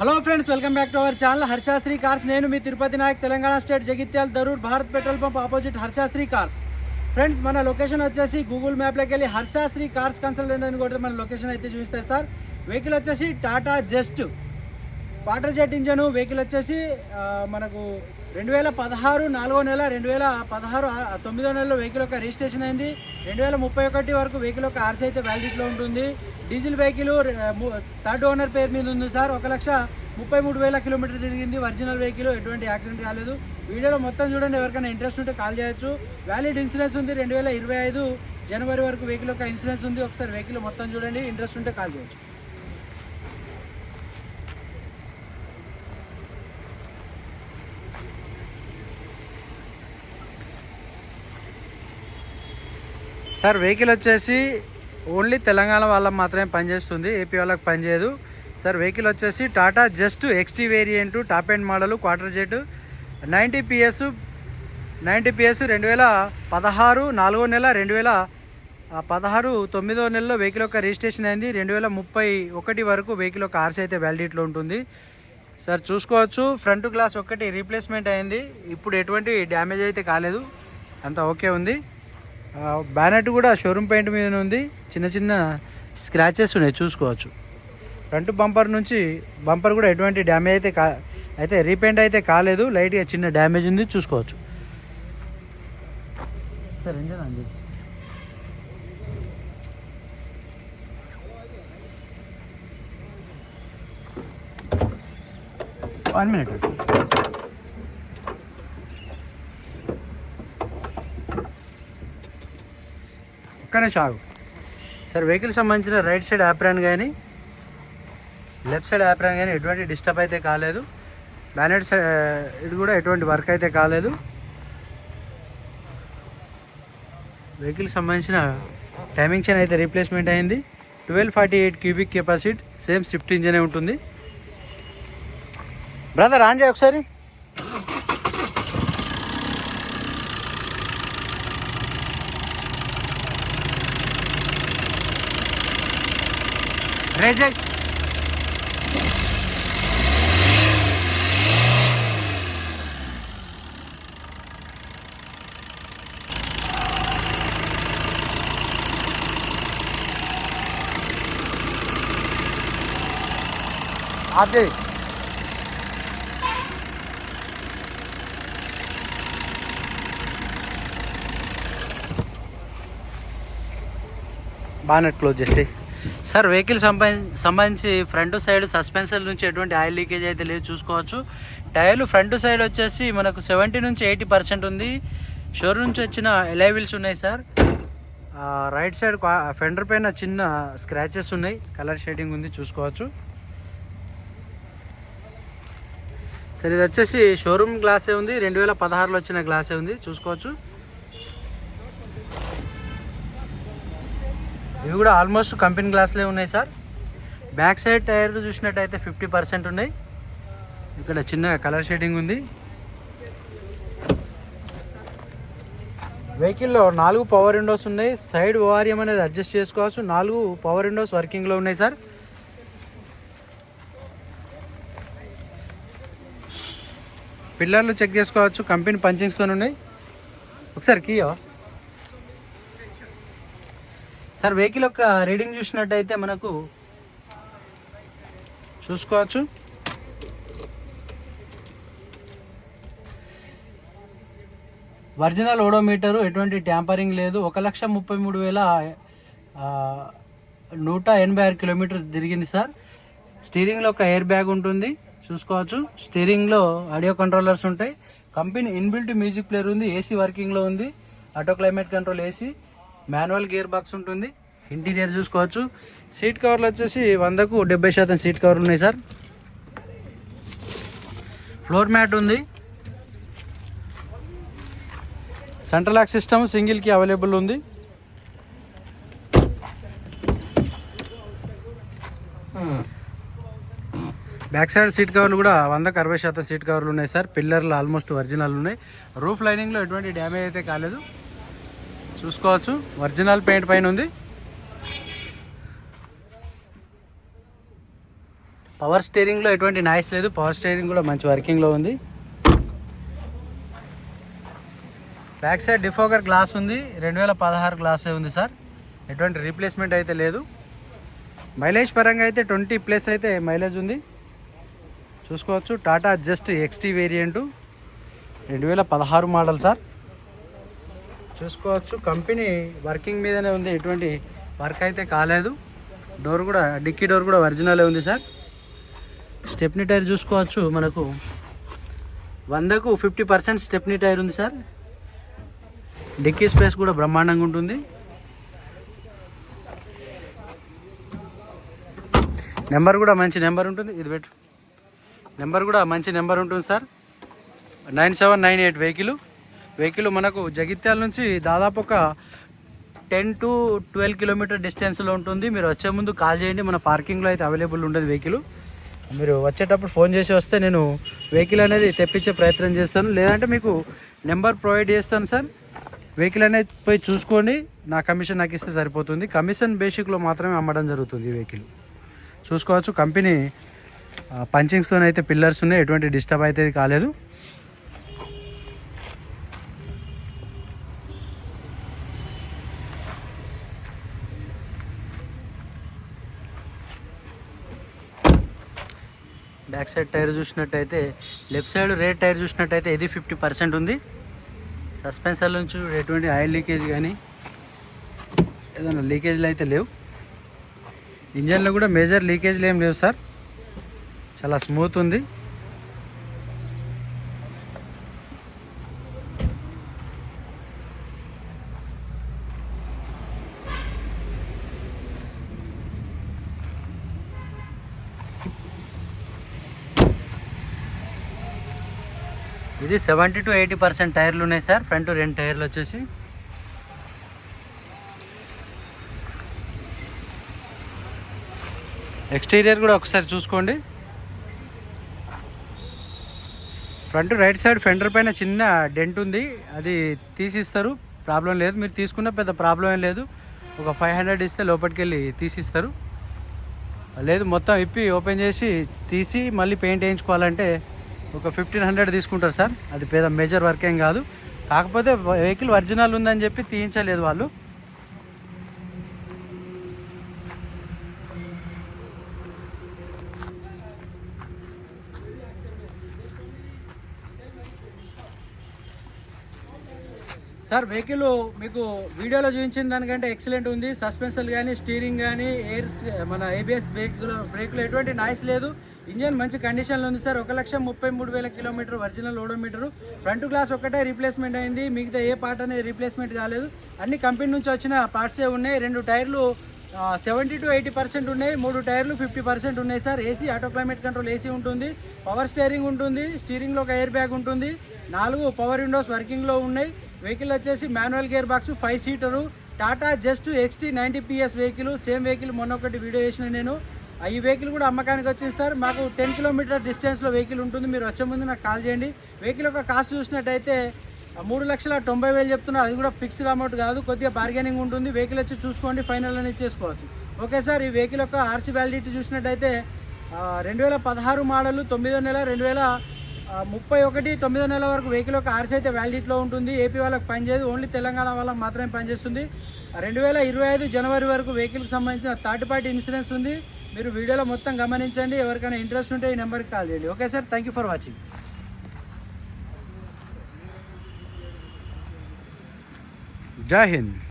Hello friends welcome back to our channel Harshasri cars నేను మీ Tirupati Nayak Telangana state Jagtial Darur Bharat petrol pump opposite Harshasri cars friends మన location వచ్చేసి Google మ్యాప్లోకి వెళ్ళి Harshasri cars consultant అని కూడా మన location అయితే చూస్తే సార్ వెహికల్ వచ్చేసి Tata Zest Quadrajet engine vehicle వచ్చేసి మనకు రెండు వేల పదహారు నాలుగో నెల రెండు వేల పదహారు తొమ్మిదో నెలలో వెహికల్ యొక్క రిజిస్ట్రేషన్ అయింది. రెండు వేల ముప్పై ఒకటి వరకు వెహికల్ యొక్క ఆర్సీ అయితే వ్యాలిడిటీలో ఉంటుంది. డీజిల్ వెహికల్ థర్డ్ ఓనర్ పేరు మీద ఉంది సార్. ఒక లక్ష ముప్పై మూడు వేల కిలోమీటర్ తిరిగింది. ఒరిజినల్ వెహికల్ ఎటువంటి యాక్సిడెంట్ కాలేదు. వీడియోలో మొత్తం చూడండి ఎవరికైనా ఇంట్రెస్ట్ ఉంటే కాల్ చేయొచ్చు. వ్యాలిడ్ ఇన్సూరెన్స్ ఉంది. రెండు వేల ఇరవై ఐదు జనవరి వరకు వెహికల్ యొక్క ఇన్సూరెన్స్ ఉంది. ఒకసారి వెహికల్ మొత్తం చూడండి ఇంట్రెస్ట్ ఉంటే కాల్ చేయొచ్చు. సార్ వెహికల్ వచ్చేసి ఓన్లీ తెలంగాణ వాళ్ళకి మాత్రమే పనిచేస్తుంది. ఏపీ వాళ్ళకి పనిచేయదు. సార్ వెహికల్ వచ్చేసి Tata Zest XT variant top end model Quadrajet ninety PS ninety PS రెండు వేల పదహారు నాలుగో నెల రెండు వేల పదహారు తొమ్మిదో నెలలో వెహికల్ యొక్క రిజిస్ట్రేషన్ అయింది. రెండు వేల ముప్పై ఒకటి వరకు వెహికల్ యొక్క ఆర్సీ అయితే వ్యాలిడిటీలో ఉంటుంది. సార్ చూసుకోవచ్చు. ఫ్రంట్ గ్లాస్ ఒక్కటి రీప్లేస్మెంట్ అయింది. ఇప్పుడు ఎటువంటి డ్యామేజ్ అయితే కాలేదు. అంతా ఓకే ఉంది. బ్యానెట్ కూడా షోరూమ్ పెయింట్ మీద ఉంది చిన్న చిన్న స్క్రాచెస్ ఉన్నాయి చూసుకోవచ్చు. ఫ్రంట్ బంపర్ నుంచి బంపర్ కూడా ఎటువంటి డ్యామేజ్ అయితే కా అయితే రీపెయింట్ అయితే కాలేదు లైట్గా చిన్న డ్యామేజ్ ఉంది చూసుకోవచ్చు. సార్ ఇంజన్ అని చెప్పి వన్ మినిట్. పక్కనే షాగు సార్ వెహికల్ సంబంధించిన రైట్ సైడ్ యాప్రాన్ కానీ లెఫ్ట్ సైడ్ యాప్రాన్ కానీ ఎటువంటి డిస్టర్బ్ అయితే కాలేదు. బ్యానెట్ సైడ్ ఇది కూడా ఎటువంటి వర్క్ అయితే కాలేదు. వెహికల్ సంబంధించిన టైమింగ్ చైన్ అయితే రీప్లేస్మెంట్ అయింది. Twelve forty eight cubic capacity same Swift ఇంజనే ఉంటుంది. బ్రదర్ ఆన్ చేయి ఒకసారి. రేజెక్ ఆఫ్ చేయి బానెట్ క్లోజ్ చేసి సార్ వెహికల్ సంబంధించి సంబంధించి ఫ్రంట్ సైడ్ సస్పెన్సర్ నుంచి ఎటువంటి ఆయిల్ లీకేజ్ అయితే లేదు చూసుకోవచ్చు. టైర్లు ఫ్రంట్ సైడ్ వచ్చేసి మనకు సెవెంటీ నుంచి ఎయిటీ పర్సెంట్ ఉంది. షోరూమ్ నుంచి వచ్చిన ఎలైవిల్స్ ఉన్నాయి సార్. రైట్ సైడ్ ఫెండర్ పైన చిన్న స్క్రాచెస్ ఉన్నాయి. కలర్ షేడింగ్ ఉంది చూసుకోవచ్చు. సరే ఇది వచ్చేసి షోరూమ్ గ్లాసే ఉంది. రెండు వేల పదహారులో వచ్చిన గ్లాసే ఉంది చూసుకోవచ్చు. ఇవి కూడా ఆల్మోస్ట్ కంపెనీ గ్లాస్లే ఉన్నాయి సార్ బ్యాక్ సైడ్ టైర్ చూసినట్టయితే ఫిఫ్టీ పర్సెంట్ ఉన్నాయి. ఇక్కడ చిన్న కలర్ షేడింగ్ ఉంది. వెహికల్లో నాలుగు పవర్ విండోస్ ఉన్నాయి. సైడ్ ఓఆర్ఎం అనేది అడ్జస్ట్ చేసుకోవచ్చు. నాలుగు పవర్ విండోస్ వర్కింగ్లో ఉన్నాయి సార్ పిల్లర్లు చెక్ చేసుకోవచ్చు. కంపెనీ పంచింగ్స్తో ఉన్నాయి. ఒకసారి కీయో సార్ వెహికల్ యొక్క రీడింగ్ చూసినట్టయితే మనకు చూసుకోవచ్చు. ఒరిజినల్ ఓడోమీటరు ఎటువంటి ట్యాంపరింగ్ లేదు. ఒక లక్ష ముప్పై మూడు వేల నూట ఎనభై ఆరు కిలోమీటర్ తిరిగింది సార్. స్టీరింగ్లో ఒక ఎయిర్ బ్యాగ్ ఉంటుంది. చూసుకోవచ్చు. స్టీరింగ్లో ఆడియో కంట్రోలర్స్ ఉంటాయి. కంపెనీ ఇన్బిల్ట్ మ్యూజిక్ ప్లేయర్ ఉంది. ఏసీ వర్కింగ్లో ఉంది. Auto climate control AC. Manual gear box ఉంటుంది. ఇంటీరియర్ చూసుకోవచ్చు. సీట్ కవర్లు వచ్చేసి వందకు డెబ్బై శాతం సీట్ కవర్లు ఉన్నాయి సార్. ఫ్లోర్ మ్యాట్ ఉంది. సెంట్రల్ లాక్ సిస్టమ్ సింగిల్కి అవైలబుల్ ఉంది. బ్యాక్ సైడ్ సీట్ కవర్లు కూడా వందకు అరవై శాతం సీట్ కవర్లు ఉన్నాయి సార్. పిల్లర్లు ఆల్మోస్ట్ ఒరిజినల్ ఉన్నాయి. రూఫ్ లైనింగ్లో ఎటువంటి డ్యామేజ్ అయితే కాలేదు. చూసుకోవచ్చు. ఒరిజినల్ పెయింట్ పైన ఉంది. పవర్ స్టీరింగ్లో ఎటువంటి నాయిస్ లేదు. పవర్ స్టీరింగ్ కూడా మంచి వర్కింగ్లో ఉంది. బ్యాక్ సైడ్ డిఫోగర్ గ్లాస్ ఉంది. రెండు వేల పదహారు గ్లాసే ఉంది సార్. ఎటువంటి రీప్లేస్మెంట్ అయితే లేదు. మైలేజ్ పరంగా అయితే ట్వంటీ ప్లస్ అయితే మైలేజ్ ఉంది. చూసుకోవచ్చు. Tata Zest XT variant. రెండు వేల పదహారు మోడల్ సార్. చూసుకోవచ్చు. కంపెనీ వర్కింగ్ మీదనే ఉంది. ఎటువంటి వర్క్ అయితే కాలేదు. డోర్ కూడా డిక్కీ డోర్ కూడా ఒరిజినలే ఉంది సార్. స్టెప్నీ టైర్ చూసుకోవచ్చు మనకు. వందకు ఫిఫ్టీ పర్సెంట్ స్టెప్నీ టైర్ ఉంది సార్. డిక్కీ స్పేస్ కూడా బ్రహ్మాండంగా ఉంటుంది. నెంబర్ కూడా మంచి నెంబర్ ఉంటుంది. ఇది పెట్టు. నెంబర్ కూడా మంచి నెంబర్ ఉంటుంది sir. Nine seven nine eight vehicle. Vehicle మనకు జగిత్యాల నుంచి దాదాపు ఒక టెన్ టు ట్వెల్వ్ కిలోమీటర్ డిస్టెన్స్లో ఉంటుంది. మీరు వచ్చే ముందు కాల్ చేయండి. మన పార్కింగ్లో అయితే అవైలబుల్ ఉండదు వెహికల్. మీరు వచ్చేటప్పుడు ఫోన్ చేసి వస్తే నేను వెహికల్ అనేది తెప్పించే ప్రయత్నం చేస్తాను. లేదంటే మీకు నెంబర్ ప్రొవైడ్ చేస్తాను సార్. వెహికల్ అనేది పోయి చూసుకోండి. నా కమిషన్ నాకు ఇస్తే సరిపోతుంది. కమిషన్ బేసిక్లో మాత్రమే అమ్మడం జరుగుతుంది ఈ వెహికల్. చూసుకోవచ్చు. కంపెనీ పంచింగ్స్తో అయితే పిల్లర్స్ ఉన్నాయి. ఎటువంటి డిస్టర్బ్ అయితే కాలేదు. బ్యాక్ సైడ్ టైర్ చూసినట్టయితే లెఫ్ట్ సైడ్ రేట్ టైర్ చూసినట్టయితే ఇది ఫిఫ్టీ పర్సెంట్ ఉంది. సస్పెన్సర్ నుంచి ఎటువంటి ఆయిల్ లీకేజ్ కానీ ఏదైనా లీకేజ్లు అయితే లేవు. ఇంజన్లో కూడా మేజర్ లీకేజ్లు ఏం లేవు సార్. చాలా స్మూత్ ఉంది. ఇది సెవెంటీ టు ఎయిటీ పర్సెంట్ టైర్లు ఉన్నాయి సార్ ఫ్రంట్ రెండు టైర్లు వచ్చేసి. ఎక్స్టీరియర్ కూడా ఒకసారి చూసుకోండి. ఫ్రంట్ రైట్ సైడ్ ఫెండర్ పైన చిన్న డెంట్ ఉంది. అది తీసిస్తారు ప్రాబ్లం లేదు. మీరు తీసుకున్న పెద్ద ప్రాబ్లం ఏం లేదు. ఒక ఫైవ్ హండ్రెడ్ ఇస్తే లోపలికి వెళ్ళి తీసిస్తారు. లేదు మొత్తం ఇప్పి ఓపెన్ చేసి తీసి మళ్ళీ పెయింట్ వేయించుకోవాలంటే ఒక ఫిఫ్టీన్ హండ్రెడ్ తీసుకుంటారు సార్. అది పెద్ద మేజర్ వర్క్ ఏం కాదు. కాకపోతే వెహికల్ ఒరిజినల్ ఉందని చెప్పి తీయించలేదు వాళ్ళు. సార్ వెహికల్ మీకు వీడియోలో చూపించిన దానికంటే ఎక్సలెంట్ ఉంది. సస్పెన్షన్ కానీ స్టీరింగ్ కానీ ఎయిర్స్ మన ఏబిఎస్ బ్రేక్లో బ్రేక్లో ఎటువంటి నాయిస్ లేదు. ఇంజన్ మంచి కండిషన్లో ఉంది సార్. ఒక లక్ష ముప్పై మూడు వేల kilometre original odometer. Front glass ఒకటే రీప్లేస్మెంట్ అయింది. మిగతా ఏ పార్ట్ అనేది రీప్లేస్మెంట్ కాలేదు. అన్ని కంపెనీ నుంచి వచ్చిన పార్ట్సే ఉన్నాయి? రెండు టైర్లు సెవెంటీ టు ఎయిటీ పర్సెంట్ ఉన్నాయి. మూడు టైర్లు ఫిఫ్టీ పర్సెంట్ ఉన్నాయి sir. AC auto climate control AC ఉంటుంది. పవర్ స్టీరింగ్ ఉంటుంది. స్టీరింగ్లో ఒక ఎయిర్ బ్యాగ్ ఉంటుంది. నాలుగు పవర్ విండోస్ వర్కింగ్లో ఉన్నాయి. వెహికల్ వచ్చేసి manual gear box five seater. Tata Zest XT ninety PS vehicle. Same vehicle మొన్న ఒకటి వీడియో చేసిన నేను. ఈ వెహికల్ కూడా అమ్మకానికి వచ్చింది సార్. మాకు టెన్ కిలోమీటర్ డిస్టెన్స్లో వెహికల్ ఉంటుంది. మీరు వచ్చే ముందు నాకు కాల్ చేయండి. వెహికల్ యొక్క కాస్ట్ చూసినట్టయితే మూడు లక్షల తొంభై వేలు చెప్తున్నారు. అది కూడా ఫిక్స్డ్ అమౌంట్ కాదు. కొద్దిగా బార్గెనింగ్ ఉంటుంది. వెహికల్ వచ్చి చూసుకోండి. ఫైనల్ అనేది చేసుకోవచ్చు. ఓకే సార్ ఈ వెహికల్ యొక్క ఆర్సీ వ్యాలిడిటీ చూసినట్టయితే రెండు వేల పదహారు మోడల్ తొమ్మిదో నెల రెండు వేల ముప్పై ఒకటి తొమ్మిదో నెల వరకు వెహికల్ యొక్క ఆర్సీ అయితే వ్యాలిడిటీలో ఉంటుంది. ఏపీ వాళ్ళకి పనిచేయదు ఓన్లీ తెలంగాణ వాళ్ళకి మాత్రమే పనిచేస్తుంది రెండు వేల ఇరవై ఐదు జనవరి వరకు వెహికల్కి సంబంధించిన థర్డ్ పార్టీ ఇన్సూరెన్స్ ఉంది. మీరు వీడియోలో మొత్తం గమనించండి. ఎవరికైనా ఇంట్రెస్ట్ ఉంటే ఈ నెంబర్కి కాల్ చేయండి. Okay sir thank you for watching జై హింద్.